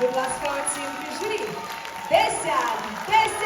Будь ласка, оцінки журі. Десять, десять!